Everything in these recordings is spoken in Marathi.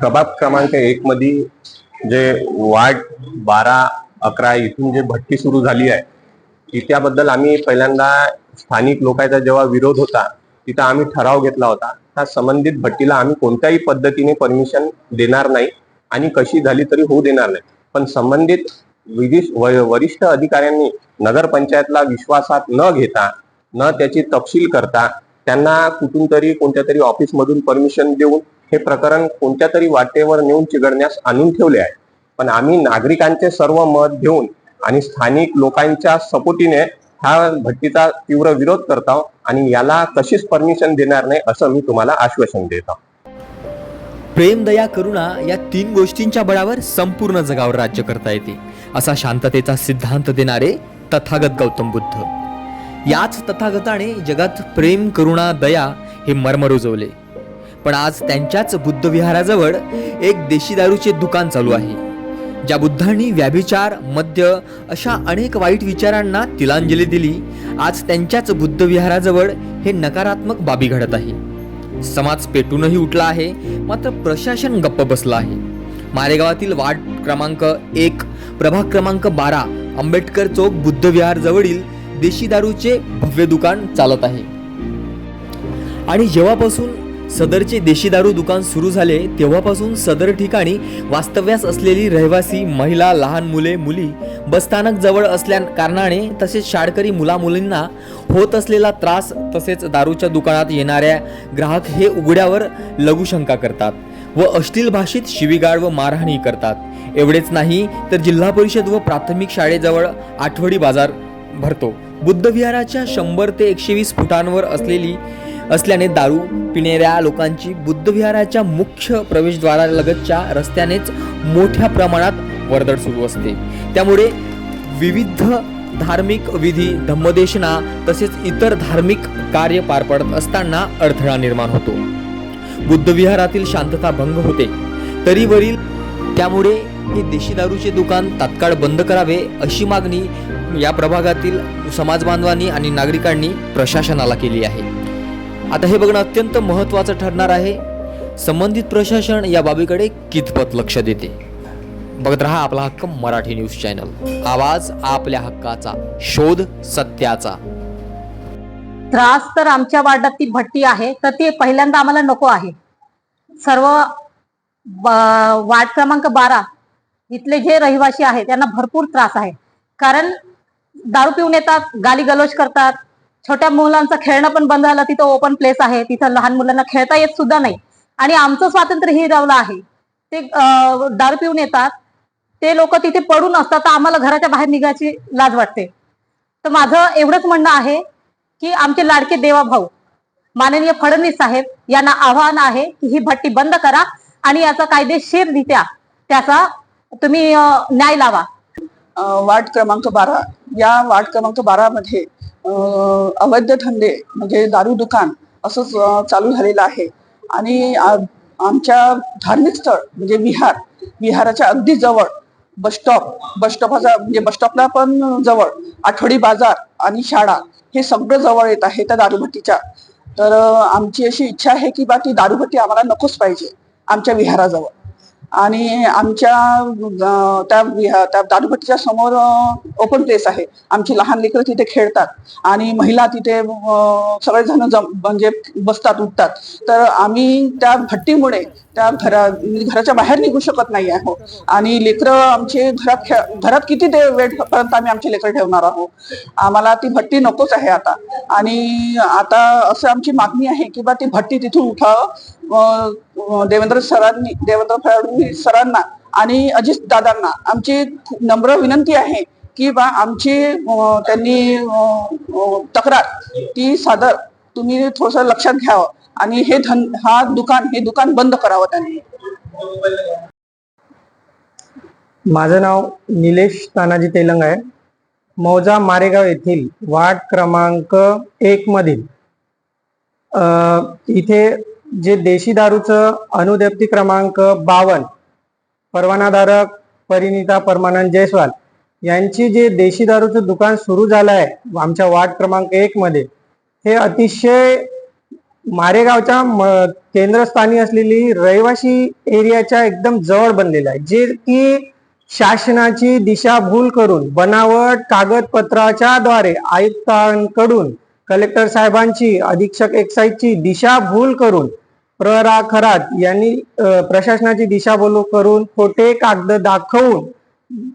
प्रभाग क्रमांक एक मध्ये जे वार्ड बारा अकरा इथून जे भट्टी सुरू झाली आहे त्याबद्दल आम्ही पहिल्यांदा स्थानिक लोकांचा जेव्हा विरोध होता तिथं आम्ही ठराव घेतला होता त्या संबंधित भट्टीला आम्ही कोणत्याही पद्धतीने परमिशन देणार नाही आणि कशी झाली तरी होऊ देणार नाही. पण संबंधित विधि- व- वरिष्ठ अधिकाऱ्यांनी नगरपंचायतला विश्वासात न घेता न त्याची तपशील करता त्यांना कुठून तरी कोणत्या तरी ऑफिसमधून परमिशन देऊन हे प्रकरण कोणत्या तरी वाटेवर नेऊन चिघडण्यास आणून ठेवले आहे. पण आम्ही नागरिकांचे सर्व मत घेऊन आणि स्थानिक लोकांच्या सपोटीने हा भट्टीचा तीव्र विरोध करतो आणि याला कशीच परमिशन देणार नाही असं मी तुम्हाला आश्वासन देतो प्रेम दया करुणा या तीन गोष्टींच्या बळावर संपूर्ण जगावर राज्य करता येते. असा शांततेचा सिद्धांत देणारे तथागत गौतम बुद्ध. याच तथागताने जगात प्रेम करुणा दया हे मर्म रुजवले पण आज त्यांच्याच बुद्ध विहाराजवळ एक देशी दारूचे दुकान चालू आहे. ज्या बुद्धांनी व्याभिचार मद्य अशा अनेक वाईट विचारांना तिलांजली दिली आज त्यांच्याच बुद्ध विहाराजवळ हे नकारात्मक बाबी घडत आहे. समाज पेटूनही उठला आहे मात्र प्रशासन गप्प बसलं आहे. मारेगावातील वार्ड क्रमांक एक प्रभाग क्रमांक बारा आंबेडकर चौक बुद्धविहार जवळील देशी दारूचे भव्य दुकान चालत आहे. आणि जेव्हापासून सदरचे देशी दारू दुकान सुरू झाले तेव्हापासून सदर ठिकाणी वास्तव्यास असलेली रहिवासी महिला लहान मुले मुली बसस्थानक जवळ असल्या कारणाने तसेच शाळकरी मुलामुलींना होत असलेला त्रास तसेच दारूच्या दुकानात येणाऱ्या ग्राहक हे उघड्यावर लघुशंका करतात व अश्लील भाषेत शिवीगाळ व मारहाणी करतात. एवढेच नाही तर जिल्हा परिषद व प्राथमिक शाळेजवळ आठवडी बाजार भरतो. बुद्ध विहाराच्या शंभर ते एकशे वीस फुटांवर असलेली असल्याने दारू पिणाऱ्या लोकांची बुद्धविहाराच्या मुख्य प्रवेशद्वारालगतच्या रस्त्यानेच मोठ्या प्रमाणात वर्दळ सुरू असते. त्यामुळे विविध धार्मिक विधी धम्मदेशना तसेच इतर धार्मिक कार्य पार पडत असताना अडथळा निर्माण होतो. बुद्धविहारातील शांतता भंग होते. तरी वरील त्यामुळे हे देशी दारूचे दुकान तात्काळ बंद करावे अशी मागणी या प्रभागातील समाज बांधवांनी आणि नागरिकांनी प्रशासनाला केली आहे. आता हे बघणं अत्यंत महत्त्वाचं ठरणार आहे. संबंधित प्रशासन या बाबीकडे कितपत लक्ष देते? बघत रहा आपला हक्क मराठी न्यूज चॅनल. आवाज आपल्या हक्काचा शोध सत्याचा. त्रास तर आमच्या वार्डात ती भट्टी आहे तर ती पहिल्यांदा आम्हाला नको आहे. सर्व वार्ड क्रमांक बारा इथले जे रहिवासी आहेत त्यांना भरपूर त्रास आहे. कारण दारू पिऊन येतात गाली गलोज करतात छोट्या मुलांचं खेळणं पण बंद झालं तिथं ओपन प्लेस आहे तिथं लहान मुलांना खेळता येत सुद्धा नाही. आणि आमचं स्वातंत्र्य हिरावलं आहे. ते दार दारू पिऊन येतात. ते लोक तिथे पडून असतात तर आम्हाला घराच्या बाहेर निघायची लाज वाटते. तर माझं एवढंच म्हणणं आहे की आमचे लाडके देवा भाऊ माननीय फडणवीस साहेब यांना आव्हान आहे की ही भट्टी बंद करा आणि याचा कायदेशीररित्या त्याचा तुम्ही न्याय लावा. वार्ड क्रमांक बारा. या वार्ड क्रमांक बारा मध्ये अवैध धंदे म्हणजे दारू दुकान असंच चालू झालेलं आहे. आणि आमच्या धार्मिक स्थळ म्हणजे विहार विहाराच्या अगदी जवळ बस स्टॉप बस स्टॉपचा म्हणजे बस स्टॉपला पण जवळ आठवडी बाजार आणि शाळा हे सगळं जवळ येत आहे त्या दारूभट्टीच्या तर आमची अशी इच्छा आहे की बा ती दारूभट्टी आम्हाला नकोच पाहिजे आमच्या विहाराजवळ. आणि आमच्या त्या त्या दारूभट्टीच्या समोर ओपन प्लेस आहे. आमची लहान लेकरं तिथे खेळतात. आणि महिला तिथे सगळेजण जम म्हणजे बसतात उठतात. तर आम्ही त्या भट्टीमुळे त्या घरा घराच्या बाहेर निघू शकत नाही आहोत आणि लेकरं आमचे घरात खेळ घरात किती ते वेळपर्यंत आम्ही आमचे लेकरं ठेवणार आहोत? आम्हाला ती भट्टी नकोच आहे आता. आणि आता असं आमची मागणी आहे की बा ती भट्टी तिथून उठावं. देवेंद्र सरांनी देवेंद्र फडणवीस सरांना आणि अजित दादांना आमची नम्र विनंती आहे की बा आमची त्यांनी तक्रार ती सादर तुम्ही थोडस लक्षात घ्यावं आणि हे धन हा दुकान हे दुकान बंद करावं त्यांनी. माझं नाव निलेश तानाजी तेलंग आहे. मौजा मारेगाव येथील वार्ड क्रमांक एक मधील इथे जे देशी दारूचं अनुदेप्ती क्रमांक बावन परवानाधारक परिणिता परमानंद जयस्वाल यांची जे देशी दारूचं दुकान सुरू झालं आहे आमच्या वार्ड क्रमांक एक मध्ये हे अतिशय मारेगावच्या म- केंद्रस्थानी असलेली रहिवासी एरियाच्या एकदम जवळ बनलेला आहे जे की शासनाची दिशाभूल करून बनावट कागदपत्राच्या द्वारे आयुक्तांकडून कलेक्टर साहेबांची अधीक्षक एक्साईजची दिशाभूल करून प्ररा खरात यांनी प्रशासनाची दिशाभूल करून खोटे कागद दाखवून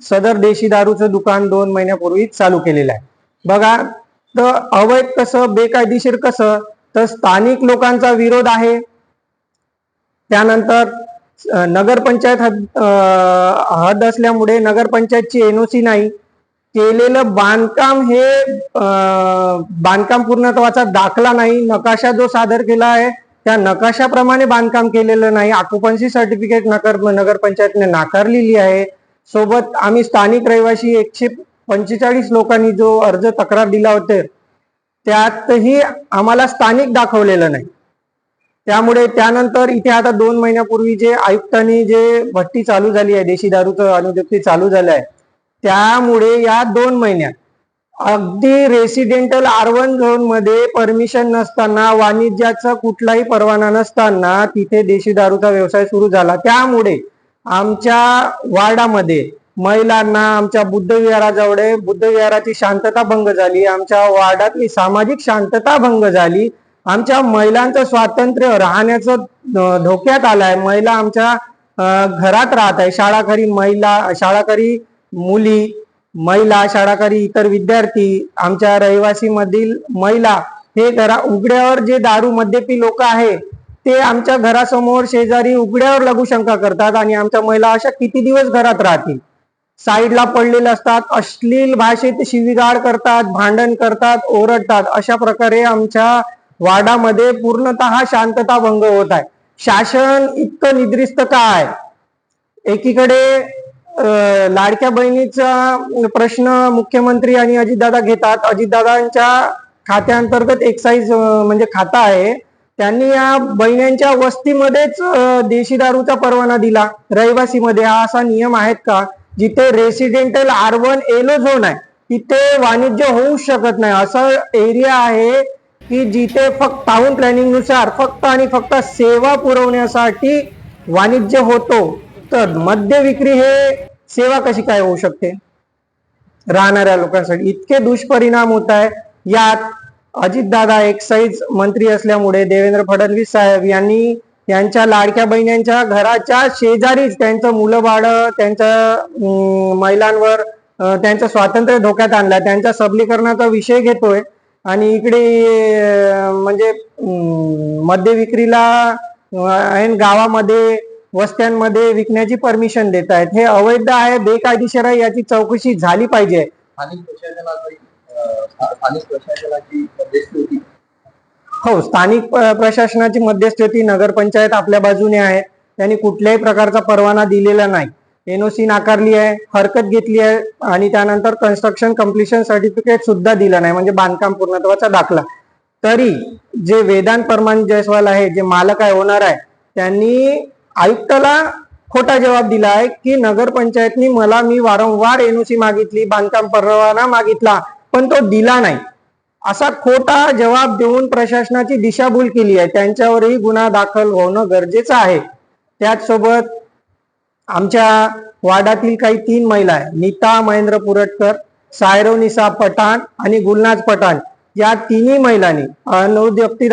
सदर देशी दारूचं दुकान दोन महिन्यापूर्वी चालू केलेलं आहे. बघा तर अवैध कसं बेकायदेशीर कसं तर स्थानिक लोकांचा विरोध आहे. त्यानंतर नगरपंचायत हद हद असल्यामुळे नगरपंचायतची एनओसी नाही. केलेलं बांधकाम हे बांधकाम पूर्णत्वाचा दाखला नाही नकाशा जो सादर केला आहे त्या नकाशाप्रमाणे बांधकाम केलेलं नाही. ऑक्युपन्सी सर्टिफिकेट नगर नगरपंचायतने नाकारलेली आहे. सोबत आम्ही स्थानिक रहिवासी एकशे पंचेचाळीस लोकांनी जो अर्ज तक्रार दिला होते त्यातही आम्हाला स्थानिक दाखवलेलं नाही. त्यामुळे त्यानंतर इथे आता दोन महिन्यापूर्वी जे आयुक्तांनी जे भट्टी चालू झाली आहे देशी दारूचं अनुज्ञप्ती चालू झालं आहे त्यामुळे या दोन महिन्यात. अगदी रेसिडेंटल आर वन झोनमध्ये परमिशन नसताना वाणिज्याचा कुठलाही परवाना नसताना तिथे देशी दारूचा व्यवसाय सुरू झाला. त्यामुळे आमच्या वार्डामध्ये महिलांना आमच्या बुद्धविहाराजवळ बुद्धविहाराची बुद्ध विहाराची शांतता भंग झाली. आमच्या वार्डातली सामाजिक शांतता भंग झाली. आमच्या महिलांचं स्वातंत्र्य राहण्याचं धोक्यात आलंय. महिला आमच्या घरात राहत आहे. शाळाकरी महिला शाळाकरी मुली महिला शाळाकरी इतर विद्यार्थी आमच्या रहिवासी मधील महिला हे घरा उघड्यावर जे दारू मद्यपी लोक आहे ते आमच्या घरासमोर शेजारी उघड्यावर लघुशंका करतात आणि आमच्या महिला अशा किती दिवस घरात राहतील? साईडला पडलेले असतात अश्लील भाषेत शिवीगाळ करतात भांडण करतात ओरडतात. अशा प्रकारे आमच्या वाडामध्ये पूर्णतः शांतता भंग होत आहे. शासन इतकं निद्रिस्त का आहे? एकीकडे लाडक्या बहिणीचा प्रश्न मुख्यमंत्री आणि अजितदादा घेतात. अजितदादांच्या खात्याअंतर्गत एक्साईज म्हणजे खाता आहे. त्यांनी या बहिण्यांच्या वस्तीमध्येच देशी दारूचा परवाना दिला. रहिवासीमध्ये हा असा नियम आहेत का? जिथे residential R one yellow zone आहे. तिथे वाणिज्य होऊ शकत नाही. असा एरिया आहे की जिथे फक्त टाउन प्लॅनिंगनुसार फक्त आणि फक्त सेवा पुरवण्यासाठी वाणिज्य होतो. तर मद्य विक्री हे सेवा कशी काय होऊ शकते? राहणाऱ्या लोकांसाठी इतके दुष्परिणाम होत आहे. यात अजितदादा एक्साईज मंत्री असल्यामुळे देवेंद्र फडणवीस साहेब यांनी यांच्या लाडक्या बहिण्यांच्या घराच्या शेजारीच त्यांचं मुलं बाळ त्यांच्या महिलांवर त्यांचं स्वातंत्र्य धोक्यात आणलं. त्यांच्या सबलीकरणाचा विषय घेतोय. आणि इकडे म्हणजे मद्य विक्रीला गावामध्ये वस्त्यांमध्ये विकण्याची परमिशन देत आहेत. हे अवैध आहे बेकायदेशीर आहे याची चौकशी झाली पाहिजे. स्थानिक प्रशासनाची मध्यस्थी होती. हो स्थानिक प्रशासनाची मध्यस्थी नगरपंचायत आपल्या बाजूने आहे. त्यांनी कुठल्याही प्रकारचा परवाना दिलेला नाही. एनओसी नाकारली आहे हरकत घेतली आहे आणि त्यानंतर कन्स्ट्रक्शन कम्प्लिशन सर्टिफिकेट सुद्धा दिलं नाही. म्हणजे बांधकाम पूर्णत्वाचा दाखला. तरी जे वेदांत परमान जयस्वाल आहे जे मालक आहे होणार आहे त्यांनी आयुक्ताला खोटा जवाब दिला आहे की नगरपंचायतनी मला मी वारंवार एनओसी मागितली बांधकाम परवाना मागितला पण तो दिला नाही. असा खोटा जवाब देऊन प्रशासनाची दिशाभूल केली आहे. त्यांच्यावरही गुन्हा दाखल होणं गरजेचं आहे. त्याचसोबत आमच्या वार्डातील काही तीन महिला आहे नीता महेंद्र पुरटकर सायरो निसा पठाण आणि गुलनाज पठाण. या तिन्ही महिलांनी अनुद्योक्ती